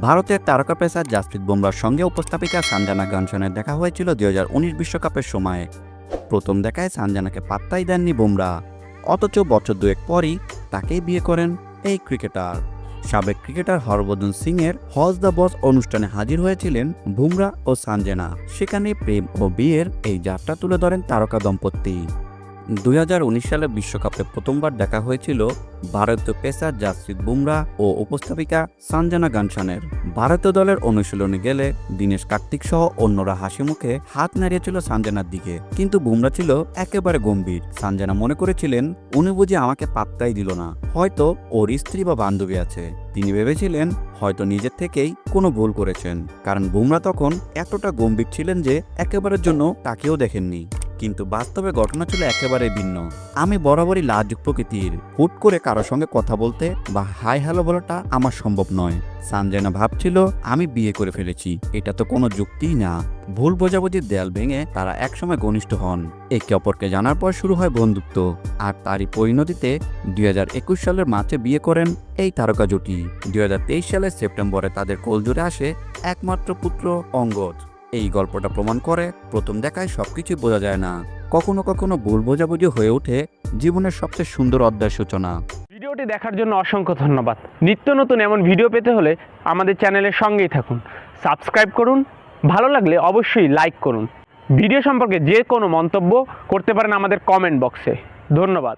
ভারতের তারকা পেসার জাসপ্রীত বুমরার সঙ্গে উপস্থাপিকা সানজানা গানসনের দেখা হয়েছিল দুই হাজার উনিশ বিশ্বকাপের সময়। প্রথম দেখায় সানজানাকে পাত্তাই দেননি বুমরা। অথচ বছর দুয়েক পরই তাকেই বিয়ে করেন এই ক্রিকেটার। সাবেক ক্রিকেটার হরভজন সিংয়ের হজ দ্য বস অনুষ্ঠানে হাজির হয়েছিলেন বুমরা ও সানজেনা। সেখানে প্রেম ও বিয়ের এই যাত্রা তুলে ধরেন তারকা দম্পতি। দুই হাজার উনিশ সালে বিশ্বকাপে প্রথমবার দেখা হয়েছিল ভারতীয় পেসার জাসপ্রীত বুমরা ও উপস্থাপিকা সঞ্জনা গানসানের। ভারতীয় দলের অনুশীলনে গেলে দীনেশ কার্তিক সহ অন্যরা হাসি মুখে হাত নাড়িয়েছিল সানজানার দিকে। কিন্তু বুমরা ছিল একেবারে গম্ভীর। সানজানা মনে করেছিলেন, উনি বুঝি আমাকে পাত্তাই দিল না। হয়তো ওর স্ত্রী বা বান্ধবী আছে। তিনি ভেবেছিলেন হয়তো নিজের থেকেই কোনো ভুল করেছেন। কারণ বুমরা তখন এতটা গম্ভীর ছিলেন যে একেবারের জন্য তাকেও দেখেননি। কিন্তু বাস্তবে ঘটনা ছিল একেবারে ভিন্ন। আমি বরাবরই লাজুক প্রকৃতির। হুট করে কারোর সঙ্গে কথা বলতে বা হাই হ্যালো বলাটা আমার সম্ভব নয়। সানজেনা ভাবছিল, আমি বিয়ে করে ফেলেছি। এটা তো কোনো যুক্তিই না। ভুল বোঝাবুঝির দেয়াল ভেঙে তারা একসময় ঘনিষ্ঠ হন। একে অপরকে জানার পর শুরু হয় বন্ধুত্ব। আর তারই পরিণতিতে দুই হাজার একুশ সালের মার্চে বিয়ে করেন এই তারকা জুটি। দুই হাজার তেইশ সালের সেপ্টেম্বরে তাদের কোলজুড়ে আসে একমাত্র পুত্র অঙ্গদ। এই গল্পটা প্রমাণ করে, প্রথম দেখায় সবকিছু বোঝা যায় না। কখনো কখনো ভুল বোঝাবুঝি হয়ে ওঠে জীবনের সবচেয়ে সুন্দর অধ্যায় সূচনা। ভিডিওটি দেখার জন্য অসংখ্য ধন্যবাদ। নিত্য নতুন এমন ভিডিও পেতে হলে আমাদের চ্যানেলের সঙ্গেই থাকুন। সাবস্ক্রাইব করুন, ভালো লাগলে অবশ্যই লাইক করুন। ভিডিও সম্পর্কে যে কোনো মন্তব্য করতে পারেন আমাদের কমেন্ট বক্সে। ধন্যবাদ।